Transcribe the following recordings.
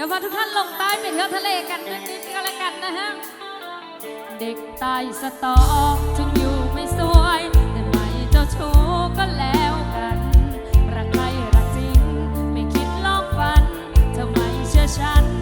ดี๋ยวพาทุกท่านลงใต้ไปเที่ยวทะเลกันนิดๆก็แล้วกันนะฮะ เด็กตายสตอถึงอยู่ไม่สวย แต่ไม่เจ้าชู้ก็แล้วกัน รักใครรักจริง ไม่คิดลอกฟันทำไมเชื่อฉัน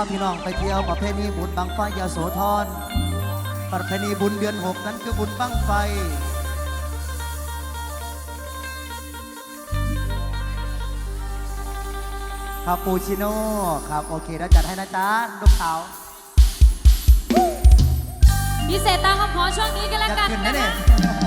าพี่น้องไปเที่ยวประเพณีบุญบังไฟยาโสธรประเพณีบุญเดือนหกนั้นคือบุญบังไฟ คาปูชิโน่ครับ โอเคแล้วจัดให้นะจ๊ะลูกสาวพิเศษตามคำขอช่วงนี้กันแล้วกันนะคะ